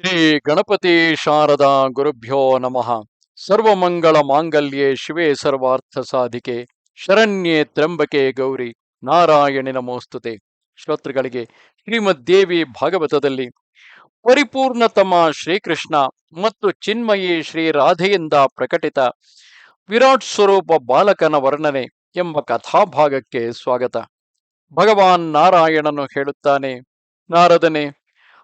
ಶ್ರೀ ಗಣಪತಿ ಶಾರದಾ ಗುರುಭ್ಯೋ ನಮಃ. ಸರ್ವಮಂಗಳ ಮಾಂಗಲ್ಯೆ ಶಿವೇ ಸರ್ವಾರ್ಥ ಸಾಧಿಕೆ. ಶರಣ್ಯೆ ತ್ರಂಬಕೆ ಗೌರಿ ನಾರಾಯಣಿ ನಮೋಸ್ತುತೆ. ಶ್ರೋತೃಗಳಿಗೆ ಶ್ರೀಮದ್ ದೇವಿ ಭಾಗವತದಲ್ಲಿ ಪರಿಪೂರ್ಣತಮ ಶ್ರೀಕೃಷ್ಣ ಮತ್ತು ಚಿನ್ಮಯಿ ಶ್ರೀ ರಾಧೆಯಿಂದ ಪ್ರಕಟಿತ ವಿರಾಟ್ ಸ್ವರೂಪ ಬಾಲಕನ ವರ್ಣನೆ ಎಂಬ ಕಥಾಭಾಗಕ್ಕೆ ಸ್ವಾಗತ. ಭಗವಾನ್ ನಾರಾಯಣನು ಹೇಳುತ್ತಾನೆ, ನಾರದನೆ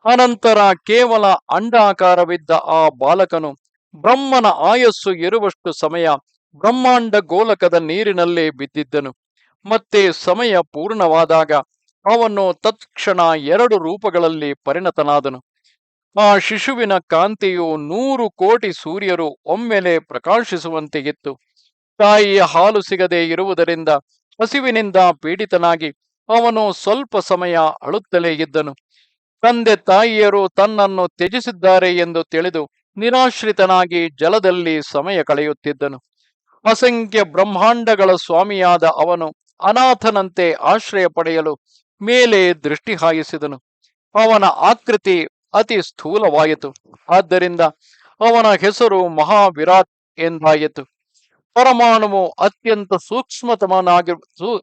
ಅನಂತರ ಕೇವಲ ಅಂಡಾಕಾರವಿದ್ದ ಆ ಬಾಲಕನು ಬ್ರಹ್ಮನ ಆಯಸ್ಸು ಇರುವಷ್ಟು ಸಮಯ ಬ್ರಹ್ಮಾಂಡ ಗೋಲಕದ ನೀರಿನಲ್ಲೇ ಬಿದ್ದಿದ್ದನು. ಮತ್ತೆ ಸಮಯ ಪೂರ್ಣವಾದಾಗ ಅವನು ತತ್ಕ್ಷಣ ಎರಡು ರೂಪಗಳಲ್ಲಿ ಪರಿಣತನಾದನು. ಆ ಶಿಶುವಿನ ಕಾಂತಿಯು ನೂರು ಕೋಟಿ ಸೂರ್ಯರು ಒಮ್ಮೆಲೆ ಪ್ರಕಾಶಿಸುವಂತೆ ಇತ್ತು. ತಾಯಿಯ ಹಾಲು ಸಿಗದೆ ಇರುವುದರಿಂದ ಹಸಿವಿನಿಂದ ಪೀಡಿತನಾಗಿ ಅವನು ಸ್ವಲ್ಪ ಸಮಯ ಅಳುತ್ತಲೇ ಇದ್ದನು. ತಂದೆ ತಾಯಿಯರು ತನ್ನನ್ನು ತ್ಯಜಿಸಿದ್ದಾರೆ ಎಂದು ತಿಳಿದು ನಿರಾಶ್ರಿತನಾಗಿ ಜಲದಲ್ಲಿ ಸಮಯ ಕಳೆಯುತ್ತಿದ್ದನು. ಅಸಂಖ್ಯ ಬ್ರಹ್ಮಾಂಡಗಳ ಸ್ವಾಮಿಯಾದ ಅವನು ಅನಾಥನಂತೆ ಆಶ್ರಯ ಪಡೆಯಲು ಮೇಲೆ ದೃಷ್ಟಿ ಹಾಯಿಸಿದನು. ಅವನ ಆಕೃತಿ ಅತಿ ಸ್ಥೂಲವಾಯಿತು. ಆದ್ದರಿಂದ ಅವನ ಹೆಸರು ಮಹಾವಿರಾಟ್ ಎಂದಾಯಿತು. ಪರಮಾಣುವು ಅತ್ಯಂತ ಸೂಕ್ಷ್ಮತಮನಾಗಿ ಸೂ-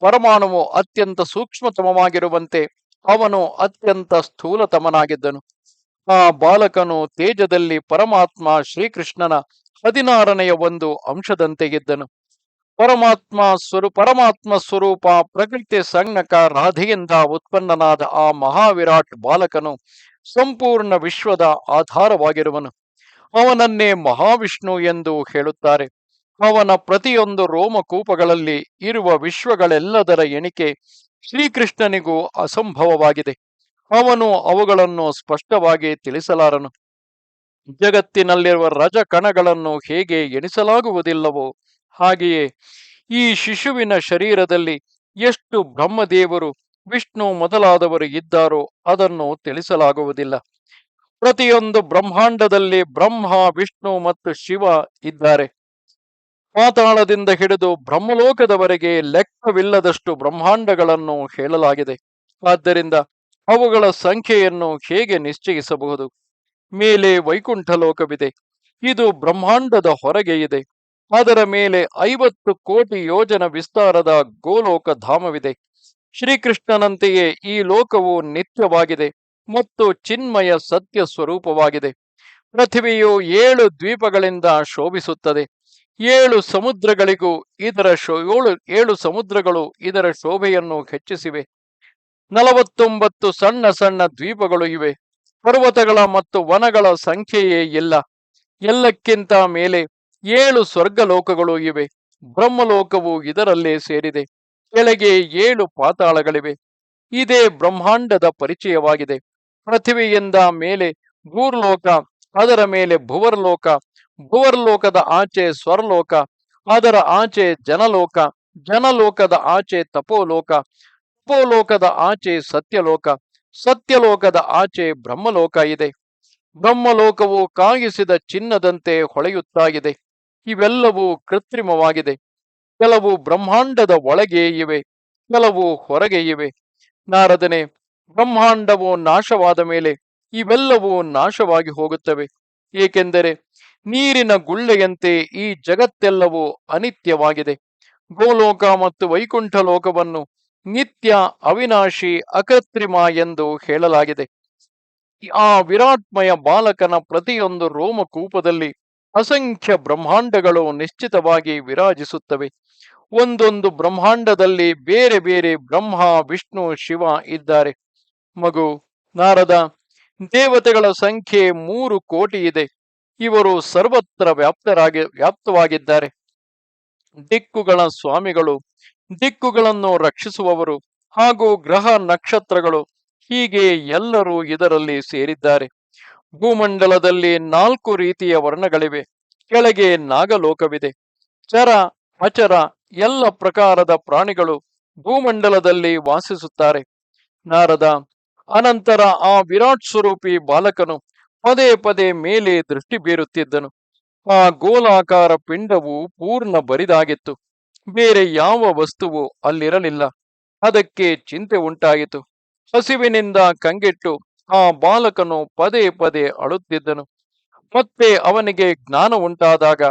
ಪರಮಾಣುವು ಅತ್ಯಂತ ಸೂಕ್ಷ್ಮತಮವಾಗಿರುವಂತೆ ಅವನು ಅತ್ಯಂತ ಸ್ಥೂಲತಮನಾಗಿದ್ದನು. ಆ ಬಾಲಕನು ತೇಜದಲ್ಲಿ ಪರಮಾತ್ಮ ಶ್ರೀಕೃಷ್ಣನ ಹದಿನಾರನೆಯ ಒಂದು ಅಂಶದಂತೆ ಇದ್ದನು ಪರಮಾತ್ಮ ಸ್ವರೂ, ಪರಮಾತ್ಮ ಸ್ವರೂಪ ಪ್ರಕೃತಿ ಸಂಜ್ಞಕ ರಾಧೆಯಿಂದ ಉತ್ಪನ್ನನಾದ ಆ ಮಹಾವಿರಾಟ್ ಬಾಲಕನು ಸಂಪೂರ್ಣ ವಿಶ್ವದ ಆಧಾರವಾಗಿರುವನು. ಅವನನ್ನೇ ಮಹಾವಿಷ್ಣು ಎಂದು ಹೇಳುತ್ತಾರೆ. ಅವನ ಪ್ರತಿಯೊಂದು ರೋಮಕೂಪಗಳಲ್ಲಿ ಇರುವ ವಿಶ್ವಗಳೆಲ್ಲದರ ಎಣಿಕೆ ಶ್ರೀಕೃಷ್ಣನಿಗೂ ಅಸಂಭವವಾಗಿದೆ. ಅವನು ಅವುಗಳನ್ನು ಸ್ಪಷ್ಟವಾಗಿ ತಿಳಿಸಲಾರನು. ಜಗತ್ತಿನಲ್ಲಿರುವ ರಜ ಕಣಗಳನ್ನು ಹೇಗೆ ಎಣಿಸಲಾಗುವುದಿಲ್ಲವೋ ಹಾಗೆಯೇ ಈ ಶಿಶುವಿನ ಶರೀರದಲ್ಲಿ ಎಷ್ಟು ಬ್ರಹ್ಮದೇವರು, ವಿಷ್ಣು ಮೊದಲಾದವರು ಇದ್ದಾರೋ ಅದನ್ನು ತಿಳಿಸಲಾಗುವುದಿಲ್ಲ. ಪ್ರತಿಯೊಂದು ಬ್ರಹ್ಮಾಂಡದಲ್ಲಿ ಬ್ರಹ್ಮ, ವಿಷ್ಣು ಮತ್ತು ಶಿವ ಇದ್ದಾರೆ. ಪಾತಾಳದಿಂದ ಹಿಡಿದು ಬ್ರಹ್ಮಲೋಕದವರೆಗೆ ಲೆಕ್ಕವಿಲ್ಲದಷ್ಟು ಬ್ರಹ್ಮಾಂಡಗಳನ್ನು ಹೇಳಲಾಗಿದೆ. ಆದ್ದರಿಂದ ಅವುಗಳ ಸಂಖ್ಯೆಯನ್ನು ಹೇಗೆ ನಿಶ್ಚಯಿಸಬಹುದು? ಮೇಲೆ ವೈಕುಂಠ ಲೋಕವಿದೆ. ಇದು ಬ್ರಹ್ಮಾಂಡದ ಹೊರಗೆ ಇದೆ. ಅದರ ಮೇಲೆ ಐವತ್ತು ಕೋಟಿ ಯೋಜನ ವಿಸ್ತಾರದ ಗೋಲೋಕ ಧಾಮವಿದೆ. ಶ್ರೀಕೃಷ್ಣನಂತೆಯೇ ಈ ಲೋಕವು ನಿತ್ಯವಾಗಿದೆ ಮತ್ತು ಚಿನ್ಮಯ ಸತ್ಯ ಸ್ವರೂಪವಾಗಿದೆ. ಪೃಥ್ವಿಯು ಏಳು ದ್ವೀಪಗಳಿಂದ ಶೋಭಿಸುತ್ತದೆ. ಏಳು ಸಮುದ್ರಗಳಿಗೂ ಇದರ ಶೋ, ಏಳು ಏಳು ಸಮುದ್ರಗಳು ಇದರ ಶೋಭೆಯನ್ನು ಹೆಚ್ಚಿಸಿವೆ. ನಲವತ್ತೊಂಬತ್ತು ಸಣ್ಣ ಸಣ್ಣ ದ್ವೀಪಗಳು ಇವೆ. ಪರ್ವತಗಳ ಮತ್ತು ವನಗಳ ಸಂಖ್ಯೆಯೇ ಇಲ್ಲ. ಎಲ್ಲಕ್ಕಿಂತ ಮೇಲೆ ಏಳು ಸ್ವರ್ಗಲೋಕಗಳು ಇವೆ. ಬ್ರಹ್ಮಲೋಕವು ಇದರಲ್ಲೇ ಸೇರಿದೆ. ಕೆಳಗೆ ಏಳು ಪಾತಾಳಗಳಿವೆ. ಇದೇ ಬ್ರಹ್ಮಾಂಡದ ಪರಿಚಯವಾಗಿದೆ. ಪೃಥ್ವಿಯಿಂದ ಮೇಲೆ ಭೂರ್ಲೋಕ, ಅದರ ಮೇಲೆ ಭುವರ್ಲೋಕ ಭುವರ್ಲೋಕದ ಆಚೆ ಸ್ವರ್ಲೋಕ, ಅದರ ಆಚೆ ಜನಲೋಕ, ಜನಲೋಕದ ಆಚೆ ತಪೋಲೋಕ, ತಪೋಲೋಕದ ಆಚೆ ಸತ್ಯಲೋಕ, ಸತ್ಯಲೋಕದ ಆಚೆ ಬ್ರಹ್ಮಲೋಕ ಇದೆ. ಬ್ರಹ್ಮಲೋಕವು ಕಾಗಿಸಿದ ಚಿನ್ನದಂತೆ ಹೊಳೆಯುತ್ತಾಗಿದೆ. ಇವೆಲ್ಲವೂ ಕೃತ್ರಿಮವಾಗಿದೆ. ಕೆಲವು ಬ್ರಹ್ಮಾಂಡದ ಒಳಗೆ ಇವೆ, ಕೆಲವು ಹೊರಗೆ ಇವೆ. ನಾರದನೆ, ಬ್ರಹ್ಮಾಂಡವು ನಾಶವಾದ ಮೇಲೆ ಇವೆಲ್ಲವೂ ನಾಶವಾಗಿ ಹೋಗುತ್ತವೆ. ಏಕೆಂದರೆ ನೀರಿನ ಗುಳ್ಳೆಯಂತೆ ಈ ಜಗತ್ತೆಲ್ಲವೂ ಅನಿತ್ಯವಾಗಿದೆ. ಗೋಲೋಕ ಮತ್ತು ವೈಕುಂಠ ಲೋಕವನ್ನು ನಿತ್ಯ ಅವಿನಾಶಿ ಅಕೃತ್ರಿಮ ಎಂದು ಹೇಳಲಾಗಿದೆ. ಆ ವಿರಾಟ್ಮಯ ಬಾಲಕನ ಪ್ರತಿಯೊಂದು ರೋಮಕೂಪದಲ್ಲಿ ಅಸಂಖ್ಯ ಬ್ರಹ್ಮಾಂಡಗಳು ನಿಶ್ಚಿತವಾಗಿ ವಿರಾಜಿಸುತ್ತವೆ. ಒಂದೊಂದು ಬ್ರಹ್ಮಾಂಡದಲ್ಲಿ ಬೇರೆ ಬೇರೆ ಬ್ರಹ್ಮ, ವಿಷ್ಣು, ಶಿವ ಇದ್ದಾರೆ. ಮಗು ನಾರದ ದೇವತೆಗಳ ಸಂಖ್ಯೆ ಮೂರು ಕೋಟಿ ಇದೆ. ಇವರು ಸರ್ವತ್ರ ವ್ಯಾಪ್ತರಾಗಿ, ವ್ಯಾಪ್ತವಾಗಿದ್ದಾರೆ. ದಿಕ್ಕುಗಳ ಸ್ವಾಮಿಗಳು, ದಿಕ್ಕುಗಳನ್ನು ರಕ್ಷಿಸುವವರು ಹಾಗೂ ಗ್ರಹ ನಕ್ಷತ್ರಗಳು ಹೀಗೆ ಎಲ್ಲರೂ ಇದರಲ್ಲಿ ಸೇರಿದ್ದಾರೆ. ಭೂಮಂಡಲದಲ್ಲಿ ನಾಲ್ಕು ರೀತಿಯ ವರ್ಣಗಳಿವೆ. ಕೆಳಗೆ ನಾಗಲೋಕವಿದೆ. ಚರ, ಅಚರ ಎಲ್ಲ ಪ್ರಕಾರದ ಪ್ರಾಣಿಗಳು ಭೂಮಂಡಲದಲ್ಲಿ ವಾಸಿಸುತ್ತಾರೆ. ನಾರದ ಅನಂತರ ಆ ವಿರಾಟ್ ಸ್ವರೂಪಿ ಬಾಲಕನು ಪದೇ ಪದೇ ಮೇಲೆ ದೃಷ್ಟಿ ಬೀರುತ್ತಿದ್ದನು. ಆ ಗೋಲಾಕಾರ ಪಿಂಡವು ಪೂರ್ಣ ಬರಿದಾಗಿತ್ತು. ಬೇರೆ ಯಾವ ವಸ್ತುವು ಅಲ್ಲಿರಲಿಲ್ಲ. ಅದಕ್ಕೆ ಚಿಂತೆ ಉಂಟಾಯಿತು. ಹಸಿವಿನಿಂದ ಕಂಗೆಟ್ಟು ಆ ಬಾಲಕನು ಪದೇ ಪದೇ ಅಳುತ್ತಿದ್ದನು. ಮತ್ತೆ ಅವನಿಗೆ ಜ್ಞಾನ ಉಂಟಾದಾಗ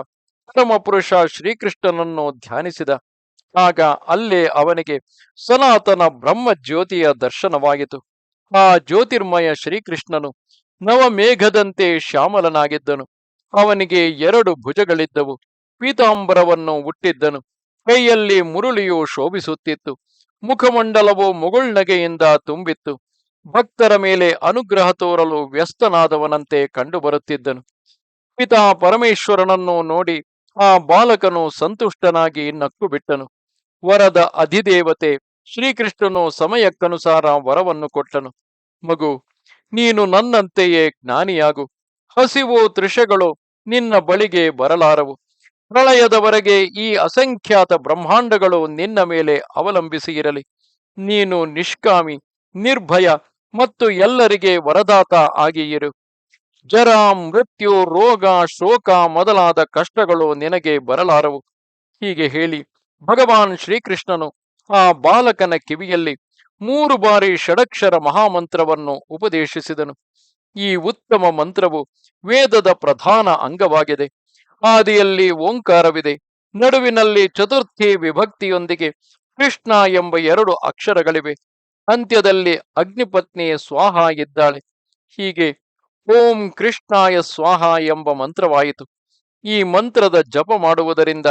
ಪರಮಪುರುಷ ಶ್ರೀಕೃಷ್ಣನನ್ನು ಧ್ಯಾನಿಸಿದ. ಆಗ ಅಲ್ಲೇ ಅವನಿಗೆ ಸನಾತನ ಬ್ರಹ್ಮ ಜ್ಯೋತಿಯ ದರ್ಶನವಾಯಿತು ಆ ಜ್ಯೋತಿರ್ಮಯ ಶ್ರೀಕೃಷ್ಣನು ನವಮೇಘದಂತೆ ಶ್ಯಾಮಲನಾಗಿದ್ದನು. ಅವನಿಗೆ ಎರಡು ಭುಜಗಳಿದ್ದವು. ಪೀತಾಂಬರವನ್ನು ಹುಟ್ಟಿದ್ದನು ಕೈಯಲ್ಲಿ ಮುರುಳಿಯು ಶೋಭಿಸುತ್ತಿತ್ತು. ಮುಖಮಂಡಲವು ಮುಗುಳ್ನಗೆಯಿಂದ ತುಂಬಿತ್ತು. ಭಕ್ತರ ಮೇಲೆ ಅನುಗ್ರಹ ತೋರಲು ವ್ಯಸ್ತನಾದವನಂತೆ ಕಂಡುಬರುತ್ತಿದ್ದನು. ಪಿತಾ ಪರಮೇಶ್ವರನನ್ನು ನೋಡಿ ಆ ಬಾಲಕನು ಸಂತುಷ್ಟನಾಗಿ ನಕ್ಕು ಬಿಟ್ಟನು ವರದ ಅಧಿದೇವತೆ ಶ್ರೀಕೃಷ್ಣನು ಸಮಯಕ್ಕನುಸಾರ ವರವನ್ನು ಕೊಟ್ಟನು. ಮಗು ನೀನು ನನ್ನಂತೆಯೇ ಜ್ಞಾನಿಯಾಗು. ಹಸಿವು ತ್ರಿಷಗಳು ನಿನ್ನ ಬಳಿಗೆ ಬರಲಾರವು. ಪ್ರಳಯದವರೆಗೆ ಈ ಅಸಂಖ್ಯಾತ ಬ್ರಹ್ಮಾಂಡಗಳು ನಿನ್ನ ಮೇಲೆ ಅವಲಂಬಿಸಿ ಇರಲಿ ನೀನು ನಿಷ್ಕಾಮಿ, ನಿರ್ಭಯ ಮತ್ತು ಎಲ್ಲರಿಗೆ ವರದಾತ ಆಗಿಯಿರು. ಜರ, ಮೃತ್ಯು, ರೋಗ, ಶೋಕ ಮೊದಲಾದ ಕಷ್ಟಗಳು ನಿನಗೆ ಬರಲಾರವು. ಹೀಗೆ ಹೇಳಿ ಭಗವಾನ್ ಶ್ರೀಕೃಷ್ಣನು ಆ ಬಾಲಕನ ಕಿವಿಯಲ್ಲಿ ಮೂರು ಬಾರಿ ಷಡಕ್ಷರ ಮಹಾಮಂತ್ರವನ್ನು ಉಪದೇಶಿಸಿದನು. ಈ ಉತ್ತಮ ಮಂತ್ರವು ವೇದದ ಪ್ರಧಾನ ಅಂಗವಾಗಿದೆ. ಆದಿಯಲ್ಲಿ ಓಂಕಾರವಿದೆ. ನಡುವಿನಲ್ಲಿ ಚತುರ್ಥಿ ವಿಭಕ್ತಿಯೊಂದಿಗೆ ಕೃಷ್ಣ ಎಂಬ ಎರಡು ಅಕ್ಷರಗಳಿವೆ. ಅಂತ್ಯದಲ್ಲಿ ಅಗ್ನಿಪತ್ನಿ ಸ್ವಾಹ ಇದ್ದಾಳೆ. ಹೀಗೆ ಓಂ ಕೃಷ್ಣಾಯ ಸ್ವಾಹ ಎಂಬ ಮಂತ್ರವಾಯಿತು. ಈ ಮಂತ್ರದ ಜಪ ಮಾಡುವುದರಿಂದ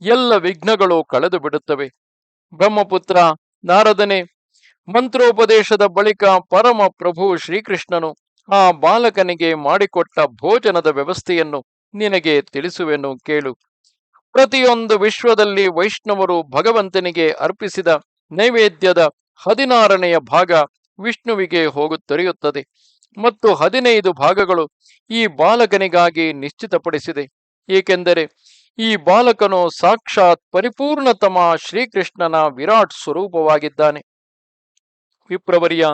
ಎಲ್ಲ ವಿಘ್ನಗಳು ಕಳೆದು ಬಿಡುತ್ತವೆ ಬ್ರಹ್ಮಪುತ್ರ ನಾರದನೆ ಮಂತ್ರೋಪದೇಶದ ಬಳಿಕ ಪರಮ ಪ್ರಭು ಶ್ರೀಕೃಷ್ಣನು ಆ ಬಾಲಕನಿಗೆ ಮಾಡಿಕೊಟ್ಟ ಭೋಜನದ ವ್ಯವಸ್ಥೆಯನ್ನು ನಿನಗೆ ತಿಳಿಸುವೆನು ಕೇಳು. ಪ್ರತಿಯೊಂದು ವಿಶ್ವದಲ್ಲಿ ವೈಷ್ಣವರು ಭಗವಂತನಿಗೆ ಅರ್ಪಿಸಿದ ನೈವೇದ್ಯದ ಹದಿನಾರನೆಯ ಭಾಗ ವಿಷ್ಣುವಿಗೆ ಹೋಗುತ್ತರಿಯುತ್ತದೆ ಮತ್ತು ಹದಿನೈದು ಭಾಗಗಳು ಈ ಬಾಲಕನಿಗಾಗಿ ನಿಶ್ಚಿತಪಡಿಸಿದೆ. ಏಕೆಂದರೆ ಈ ಬಾಲಕನು ಸಾಕ್ಷಾತ್ ಪರಿಪೂರ್ಣತಮ ಶ್ರೀಕೃಷ್ಣನ ವಿರಾಟ್ ಸ್ವರೂಪವಾಗಿದ್ದಾನೆ. ವಿಪ್ರವರಿಯ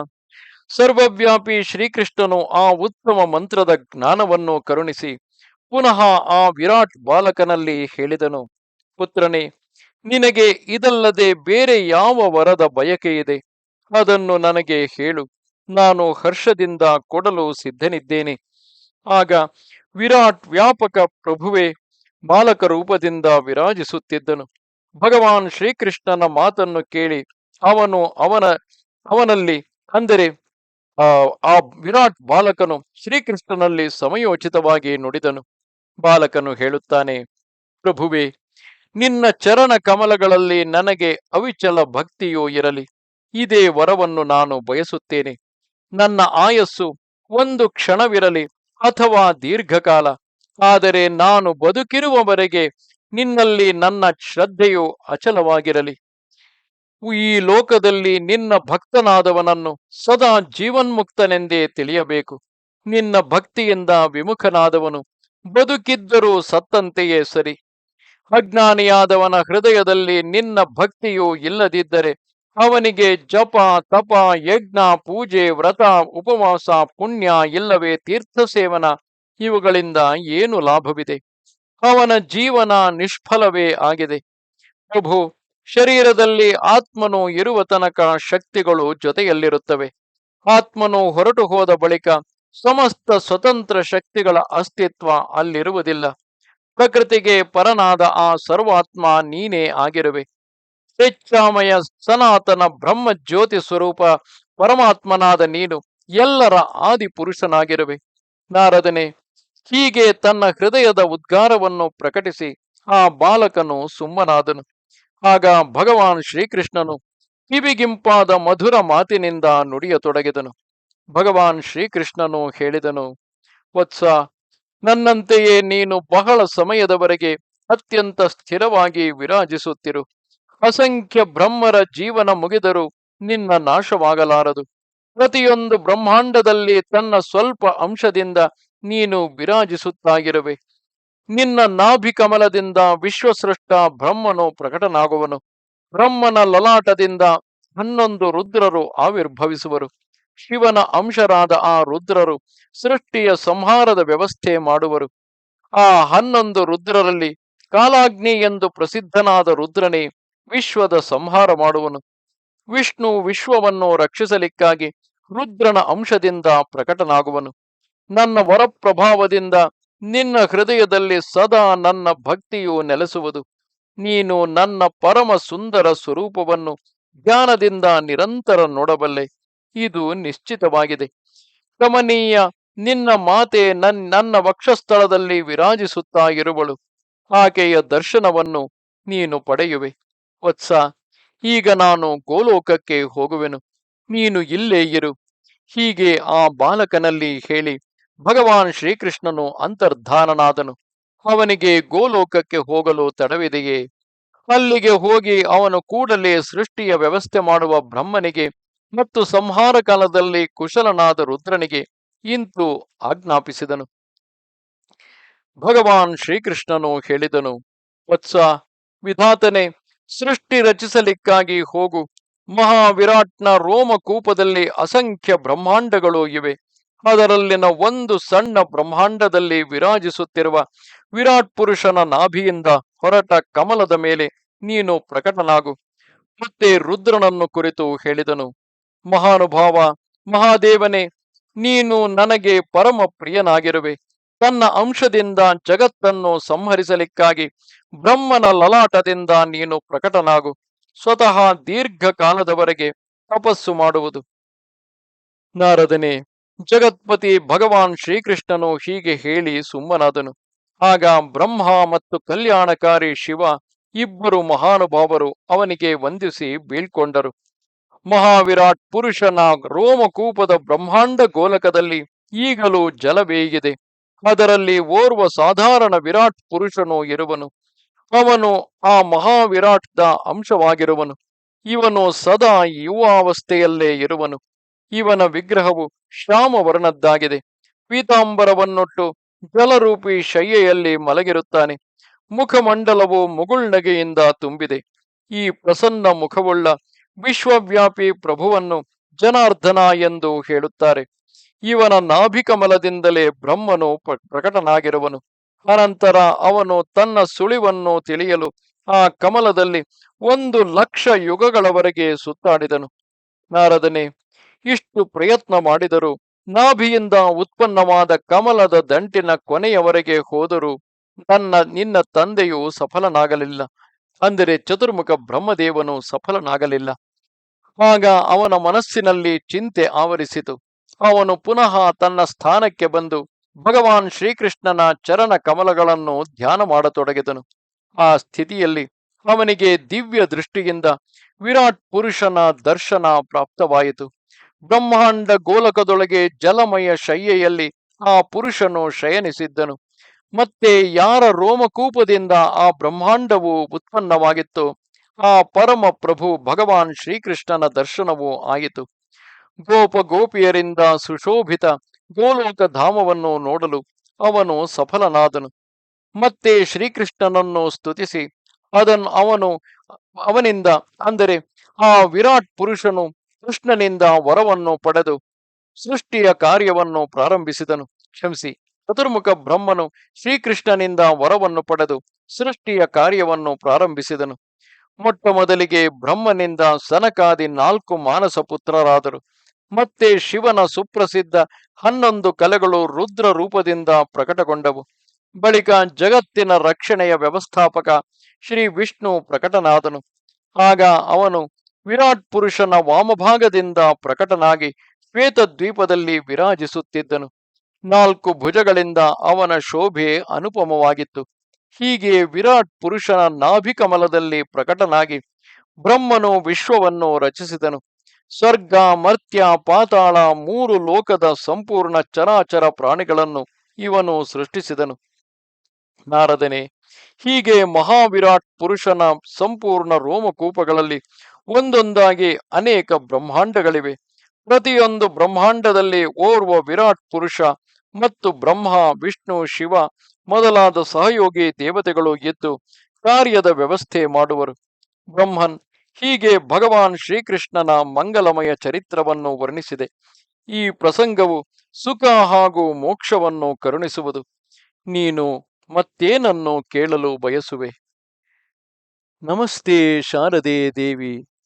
ಸರ್ವವ್ಯಾಪಿ ಶ್ರೀಕೃಷ್ಣನು ಆ ಉತ್ತಮ ಮಂತ್ರದ ಜ್ಞಾನವನ್ನು ಕರುಣಿಸಿ ಪುನಃ ಆ ವಿರಾಟ್ ಬಾಲಕನಲ್ಲಿ ಹೇಳಿದನು, ಪುತ್ರನೇ, ನಿನಗೆ ಇದಲ್ಲದೆ ಬೇರೆ ಯಾವ ವರದ ಬಯಕೆ ಇದೆ? ಅದನ್ನು ನನಗೆ ಹೇಳು. ನಾನು ಹರ್ಷದಿಂದ ಕೊಡಲು ಸಿದ್ಧನಿದ್ದೇನೆ. ಆಗ ವಿರಾಟ್ ವ್ಯಾಪಕ ಪ್ರಭುವೆ ಬಾಲಕ ರೂಪದಿಂದ ವಿರಾಜಿಸುತ್ತಿದ್ದನು. ಭಗವಾನ್ ಶ್ರೀಕೃಷ್ಣನ ಮಾತನ್ನು ಕೇಳಿ ಅವನು ಅವನ ಅವನಲ್ಲಿ ಅಂದರೆ, ಆ ವಿರಾಟ್ ಬಾಲಕನು ಶ್ರೀಕೃಷ್ಣನಲ್ಲಿ ಸಮಯೋಚಿತವಾಗಿ ನುಡಿದನು. ಬಾಲಕನು ಹೇಳುತ್ತಾನೆ, ಪ್ರಭುವೆ, ನಿನ್ನ ಚರಣ ಕಮಲಗಳಲ್ಲಿ ನನಗೆ ಅವಿಚಲ ಭಕ್ತಿಯೂ ಇರಲಿ. ಇದೇ ವರವನ್ನು ನಾನು ಬಯಸುತ್ತೇನೆ. ನನ್ನ ಆಯಸ್ಸು ಒಂದು ಕ್ಷಣವಿರಲಿ ಅಥವಾ ದೀರ್ಘಕಾಲ. ಆದರೆ ನಾನು ಬದುಕಿರುವವರೆಗೆ ನಿನ್ನಲ್ಲಿ ನನ್ನ ಶ್ರದ್ಧೆಯು ಅಚಲವಾಗಿರಲಿ. ಈ ಲೋಕದಲ್ಲಿ ನಿನ್ನ ಭಕ್ತನಾದವನನ್ನು ಸದಾ ಜೀವನ್ಮುಕ್ತನೆಂದೇ ತಿಳಿಯಬೇಕು. ನಿನ್ನ ಭಕ್ತಿಯಿಂದ ವಿಮುಖನಾದವನು ಬದುಕಿದ್ದರೂ ಸತ್ತಂತೆಯೇ ಸರಿ. ಅಜ್ಞಾನಿಯಾದವನ ಹೃದಯದಲ್ಲಿ ನಿನ್ನ ಭಕ್ತಿಯು ಇಲ್ಲದಿದ್ದರೆ ಅವನಿಗೆ ಜಪ, ತಪ, ಯಜ್ಞ, ಪೂಜೆ, ವ್ರತ, ಉಪವಾಸ, ಪುಣ್ಯ ಇಲ್ಲವೇ ತೀರ್ಥ ಸೇವನ ಇವುಗಳಿಂದ ಏನು ಲಾಭವಿದೆ? ಅವನ ಜೀವನ ನಿಷ್ಫಲವೇ ಆಗಿದೆ. ಪ್ರಭು ಶರೀರದಲ್ಲಿ ಆತ್ಮನು ಇರುವ ತನಕ ಶಕ್ತಿಗಳು ಜೊತೆಯಲ್ಲಿರುತ್ತವೆ. ಆತ್ಮನು ಹೊರಟು ಹೋದ ಬಳಿಕ ಸಮಸ್ತ ಸ್ವತಂತ್ರ ಶಕ್ತಿಗಳ ಅಸ್ತಿತ್ವ ಅಲ್ಲಿರುವುದಿಲ್ಲ. ಪ್ರಕೃತಿಗೆ ಪರನಾದ ಆ ಸರ್ವಾತ್ಮ ನೀನೇ ಆಗಿರುವೆ. ಹೆಚ್ಚಾಮಯ ಸನಾತನ ಬ್ರಹ್ಮ ಜ್ಯೋತಿ ಸ್ವರೂಪ ಪರಮಾತ್ಮನಾದ ನೀನು ಎಲ್ಲರ ಆದಿ ಪುರುಷನಾಗಿರುವೆ ನಾರದನೆ, ಹೀಗೆ ತನ್ನ ಹೃದಯದ ಉದ್ಗಾರವನ್ನು ಪ್ರಕಟಿಸಿ ಆ ಬಾಲಕನು ಸುಮ್ಮನಾದನು. ಆಗ ಭಗವಾನ್ ಶ್ರೀಕೃಷ್ಣನು ಕಿವಿಗಿಂಪಾದ ಮಧುರ ಮಾತಿನಿಂದ ನುಡಿಯತೊಡಗಿದನು ಭಗವಾನ್ ಶ್ರೀಕೃಷ್ಣನು ಹೇಳಿದನು, ವತ್ಸ, ನನ್ನಂತೆಯೇ ನೀನು ಬಹಳ ಸಮಯದವರೆಗೆ ಅತ್ಯಂತ ಸ್ಥಿರವಾಗಿ ವಿರಾಜಿಸುತ್ತಿರು. ಅಸಂಖ್ಯ ಬ್ರಹ್ಮರ ಜೀವನ ಮುಗಿದರೂ ನಿನ್ನ ನಾಶವಾಗಲಾರದು. ಪ್ರತಿಯೊಂದು ಬ್ರಹ್ಮಾಂಡದಲ್ಲಿ ತನ್ನ ಸ್ವಲ್ಪ ಅಂಶದಿಂದ ನೀನು ವಿರಾಜಿಸುತ್ತಾಗಿರುವೆ. ನಿನ್ನ ನಾಭಿಕಮಲದಿಂದ ವಿಶ್ವಸೃಷ್ಟ ಬ್ರಹ್ಮನು ಪ್ರಕಟನಾಗುವನು. ಬ್ರಹ್ಮನ ಲಲಾಟದಿಂದ ಹನ್ನೊಂದು ರುದ್ರರು ಆವಿರ್ಭವಿಸುವರು. ಶಿವನ ಅಂಶರಾದ ಆ ರುದ್ರರು ಸೃಷ್ಟಿಯ ಸಂಹಾರದ ವ್ಯವಸ್ಥೆ ಮಾಡುವರು. ಆ ಹನ್ನೊಂದು ರುದ್ರರಲ್ಲಿ ಕಾಲಾಗ್ನಿ ಎಂದು ಪ್ರಸಿದ್ಧನಾದ ರುದ್ರನೇ ವಿಶ್ವದ ಸಂಹಾರ ಮಾಡುವನು. ವಿಷ್ಣು ವಿಶ್ವವನ್ನು ರಕ್ಷಿಸಲಿಕ್ಕಾಗಿ ರುದ್ರನ ಅಂಶದಿಂದ ಪ್ರಕಟನಾಗುವನು. ನನ್ನ ವರಪ್ರಭಾವದಿಂದ ನಿನ್ನ ಹೃದಯದಲ್ಲಿ ಸದಾ ನನ್ನ ಭಕ್ತಿಯು ನೆಲೆಸುವುದು. ನೀನು ನನ್ನ ಪರಮ ಸುಂದರ ಸ್ವರೂಪವನ್ನು ಜ್ಞಾನದಿಂದ ನಿರಂತರ ನೋಡಬಲ್ಲೆ. ಇದು ನಿಶ್ಚಿತವಾಗಿದೆ. ಗಮನೀಯ ನಿನ್ನ ಮಾತೆ ನನ್, ನನ್ನ ವಕ್ಷಸ್ಥಳದಲ್ಲಿ ವಿರಾಜಿಸುತ್ತಾ ಇರುವಳು. ಆಕೆಯ ದರ್ಶನವನ್ನು ನೀನು ಪಡೆಯುವೆ. ವತ್ಸ, ಈಗ ನಾನು ಗೋಲೋಕಕ್ಕೆ ಹೋಗುವೆನು. ನೀನು ಇಲ್ಲೇ ಇರು. ಹೀಗೆ ಆ ಬಾಲಕನಲ್ಲಿ ಹೇಳಿ ಭಗವಾನ್ ಶ್ರೀಕೃಷ್ಣನು ಅಂತರ್ಧಾನನಾದನು. ಅವನಿಗೆ ಗೋಲೋಕಕ್ಕೆ ಹೋಗಲು ತಡವಿದೆಯೇ? ಅಲ್ಲಿಗೆ ಹೋಗಿ ಅವನು ಕೂಡಲೇ ಸೃಷ್ಟಿಯ ವ್ಯವಸ್ಥೆ ಮಾಡುವ ಬ್ರಹ್ಮನಿಗೆ ಮತ್ತು ಸಂಹಾರ ಕಾಲದಲ್ಲಿ ಕುಶಲನಾದ ರುದ್ರನಿಗೆ ಇಂತು ಆಜ್ಞಾಪಿಸಿದನು. ಭಗವಾನ್ ಶ್ರೀಕೃಷ್ಣನು ಹೇಳಿದನು, ವತ್ಸ, ವಿಧಾತನೆ, ಸೃಷ್ಟಿ ರಚಿಸಲಿಕ್ಕಾಗಿ ಹೋಗು. ಮಹಾವಿರಾಟ್ನ ರೋಮಕೂಪದಲ್ಲಿ ಅಸಂಖ್ಯ ಬ್ರಹ್ಮಾಂಡಗಳು ಇವೆ. ಅದರಲ್ಲಿನ ಒಂದು ಸಣ್ಣ ಬ್ರಹ್ಮಾಂಡದಲ್ಲಿ ವಿರಾಜಿಸುತ್ತಿರುವ ವಿರಾಟ್ ಪುರುಷನ ನಾಭಿಯಿಂದ ಹೊರಟ ಕಮಲದ ಮೇಲೆ ನೀನು ಪ್ರಕಟನಾಗು. ಮತ್ತೆ ರುದ್ರನನ್ನು ಕುರಿತು ಹೇಳಿದನು, ಮಹಾನುಭಾವ, ಮಹಾದೇವನೇ, ನೀನು ನನಗೆ ಪರಮ ಪ್ರಿಯನಾಗಿರುವೆ. ತನ್ನ ಅಂಶದಿಂದ ಜಗತ್ತನ್ನು ಸಂಹರಿಸಲಿಕ್ಕಾಗಿ ಬ್ರಹ್ಮನ ಲಲಾಟದಿಂದ ನೀನು ಪ್ರಕಟನಾಗು. ಸ್ವತಃ ದೀರ್ಘಕಾಲದವರೆಗೆ ತಪಸ್ಸು ಮಾಡುವುದು. ನಾರದನೇ ಜಗತ್ಪತಿ ಭಗವಾನ್ ಶ್ರೀಕೃಷ್ಣನು ಹೀಗೆ ಹೇಳಿ ಸುಮ್ಮನಾದನು. ಆಗ ಬ್ರಹ್ಮ ಮತ್ತು ಕಲ್ಯಾಣಕಾರಿ ಶಿವ ಇಬ್ಬರು ಮಹಾನುಭಾವರು ಅವನಿಗೆ ವಂದಿಸಿ ಬೀಳ್ಕೊಂಡರು. ಮಹಾವಿರಾಟ್ ಪುರುಷನ ರೋಮಕೂಪದ ಬ್ರಹ್ಮಾಂಡ ಗೋಲಕದಲ್ಲಿ ಈಗಲೂ ಜಲವೇಗಿದೆ ಅದರಲ್ಲಿ ಓರ್ವ ಸಾಧಾರಣ ವಿರಾಟ್ ಪುರುಷನು ಇರುವನು. ಅವನು ಆ ಮಹಾವಿರಾಟ್ದ ಅಂಶವಾಗಿರುವನು. ಇವನು ಸದಾ ಯುವಾವಸ್ಥೆಯಲ್ಲೇ ಇರುವನು. ಇವನ ವಿಗ್ರಹವು ಶ್ಯಾಮವರ್ಣದ್ದಾಗಿದೆ. ಪೀತಾಂಬರವನ್ನೊಟ್ಟು ಜಲರೂಪಿ ಶಯ್ಯೆಯಲ್ಲಿ ಮಲಗಿರುತ್ತಾನೆ. ಮುಖಮಂಡಲವು ಮುಗುಳ್ನಗೆಯಿಂದ ತುಂಬಿದೆ. ಈ ಪ್ರಸನ್ನ ಮುಖವುಳ್ಳ ವಿಶ್ವವ್ಯಾಪಿ ಪ್ರಭುವನ್ನು ಜನಾರ್ದನ ಎಂದು ಹೇಳುತ್ತಾರೆ. ಇವನ ನಾಭಿಕಮಲದಿಂದಲೇ ಬ್ರಹ್ಮನು ಪ್ರಕಟನಾಗಿರುವನು. ಅನಂತರ ಅವನು ತನ್ನ ಸುಳಿವನ್ನು ತಿಳಿಯಲು ಆ ಕಮಲದಲ್ಲಿ ಒಂದು ಲಕ್ಷ ಯುಗಗಳವರೆಗೆ ಸುತ್ತಾಡಿದನು. ನಾರದನೇ ಇಷ್ಟು ಪ್ರಯತ್ನ ಮಾಡಿದರೂ. ನಾಭಿಯಿಂದ ಉತ್ಪನ್ನವಾದ ಕಮಲದ ದಂಟಿನ ಕೊನೆಯವರೆಗೆ ಹೋದರೂ. ನನ್ನ ನಿನ್ನ ತಂದೆಯು ಸಫಲನಾಗಲಿಲ್ಲ. ಅಂದರೆ ಚತುರ್ಮುಖ ಬ್ರಹ್ಮದೇವನು ಸಫಲನಾಗಲಿಲ್ಲ. ಆಗ ಅವನ ಮನಸ್ಸಿನಲ್ಲಿ ಚಿಂತೆ ಆವರಿಸಿತು. ಅವನು ಪುನಃ ತನ್ನ ಸ್ಥಾನಕ್ಕೆ ಬಂದು ಭಗವಾನ್ ಶ್ರೀಕೃಷ್ಣನ ಚರಣ ಕಮಲಗಳನ್ನು ಧ್ಯಾನ ಮಾಡತೊಡಗಿದನು. ಆ ಸ್ಥಿತಿಯಲ್ಲಿ ಅವನಿಗೆ ದಿವ್ಯ ದೃಷ್ಟಿಯಿಂದ ವಿರಾಟ್ ಪುರುಷನ ದರ್ಶನ ಪ್ರಾಪ್ತವಾಯಿತು. ಬ್ರಹ್ಮಾಂಡ ಗೋಲಕದೊಳಗೆ ಜಲಮಯ ಶಯ್ಯೆಯಲ್ಲಿ ಆ ಪುರುಷನು ಶಯನಿಸಿದ್ದನು. ಮತ್ತೆ ಯಾರ ರೋಮಕೂಪದಿಂದ ಆ ಬ್ರಹ್ಮಾಂಡವು ಉತ್ಪನ್ನವಾಗಿತ್ತು? ಆ ಪರಮ ಪ್ರಭು ಭಗವಾನ್ ಶ್ರೀಕೃಷ್ಣನ ದರ್ಶನವೂ ಆಯಿತು ಗೋಪ ಗೋಪಿಯರಿಂದ ಸುಶೋಭಿತ ಗೋಲೋಕ ಧಾಮವನ್ನು ನೋಡಲು ಅವನು ಸಫಲನಾದನು. ಮತ್ತೆ ಶ್ರೀಕೃಷ್ಣನನ್ನು ಸ್ತುತಿಸಿ ಅದನ್ನು ಅವನು, ಅವನಿಂದ, ಅಂದರೆ ಆ ವಿರಾಟ್ ಪುರುಷನು ಕೃಷ್ಣನಿಂದ ವರವನ್ನು ಪಡೆದು ಸೃಷ್ಟಿಯ ಕಾರ್ಯವನ್ನು ಪ್ರಾರಂಭಿಸಿದನು. ಕ್ಷಮಿಸಿ. ಚತುರ್ಮುಖ ಬ್ರಹ್ಮನು ಶ್ರೀಕೃಷ್ಣನಿಂದ ವರವನ್ನು ಪಡೆದು ಸೃಷ್ಟಿಯ ಕಾರ್ಯವನ್ನು ಪ್ರಾರಂಭಿಸಿದನು. ಮೊಟ್ಟ ಮೊದಲಿಗೆ ಬ್ರಹ್ಮನಿಂದ ಸನಕಾದಿ ನಾಲ್ಕು ಮಾನಸ ಪುತ್ರರಾದರು. ಮತ್ತೆ ಶಿವನ ಸುಪ್ರಸಿದ್ಧ ಹನ್ನೊಂದು ಕಲೆಗಳು ರುದ್ರ ರೂಪದಿಂದ ಪ್ರಕಟಗೊಂಡವು. ಬಳಿಕ ಜಗತ್ತಿನ ರಕ್ಷಣೆಯ ವ್ಯವಸ್ಥಾಪಕ ಶ್ರೀ ವಿಷ್ಣು ಪ್ರಕಟನಾದನು. ಆಗ ಅವನು ವಿರಾಟ್ ಪುರುಷನ ವಾಮಭಾಗದಿಂದ ಪ್ರಕಟನಾಗಿ ಶ್ವೇತ ದ್ವೀಪದಲ್ಲಿ ವಿರಾಜಿಸುತ್ತಿದ್ದನು. ನಾಲ್ಕು ಭುಜಗಳಿಂದ ಅವನ ಶೋಭೆ ಅನುಪಮವಾಗಿತ್ತು. ಹೀಗೆ ವಿರಾಟ್ ಪುರುಷನ ನಾಭಿಕಮಲದಲ್ಲಿ ಪ್ರಕಟನಾಗಿ ಬ್ರಹ್ಮನು ವಿಶ್ವವನ್ನು ರಚಿಸಿದನು. ಸ್ವರ್ಗ, ಮರ್ತ್ಯ, ಪಾತಾಳ ಮೂರು ಲೋಕದ ಸಂಪೂರ್ಣ ಚರಾಚರ ಪ್ರಾಣಿಗಳನ್ನು ಇವನು ಸೃಷ್ಟಿಸಿದನು. ನಾರದನೆ, ಹೀಗೆ ಮಹಾವಿರಾಟ್ ಪುರುಷನ ಸಂಪೂರ್ಣ ರೋಮಕೂಪಗಳಲ್ಲಿ ಒಂದೊಂದಾಗಿ ಅನೇಕ ಬ್ರಹ್ಮಾಂಡಗಳಿವೆ. ಪ್ರತಿಯೊಂದು ಬ್ರಹ್ಮಾಂಡದಲ್ಲಿ ಓರ್ವ ವಿರಾಟ್ ಪುರುಷ ಮತ್ತು ಬ್ರಹ್ಮ, ವಿಷ್ಣು, ಶಿವ ಮೊದಲಾದ ಸಹಯೋಗಿ ದೇವತೆಗಳು ಎದ್ದು ಕಾರ್ಯದ ವ್ಯವಸ್ಥೆ ಮಾಡುವರು. ಬ್ರಹ್ಮನ್ ಹೀಗೆ ಭಗವಾನ್ ಶ್ರೀಕೃಷ್ಣನ ಮಂಗಲಮಯ ಚರಿತ್ರವನ್ನು ವರ್ಣಿಸಿದೆ. ಈ ಪ್ರಸಂಗವು ಸುಖ ಹಾಗೂ ಮೋಕ್ಷವನ್ನು ಕರುಣಿಸುವುದು. ನೀನು ಮತ್ತೇನನ್ನು ಕೇಳಲು ಬಯಸುವೆ? ನಮಸ್ತೆ ಶಾರದೆ ದೇವಿ.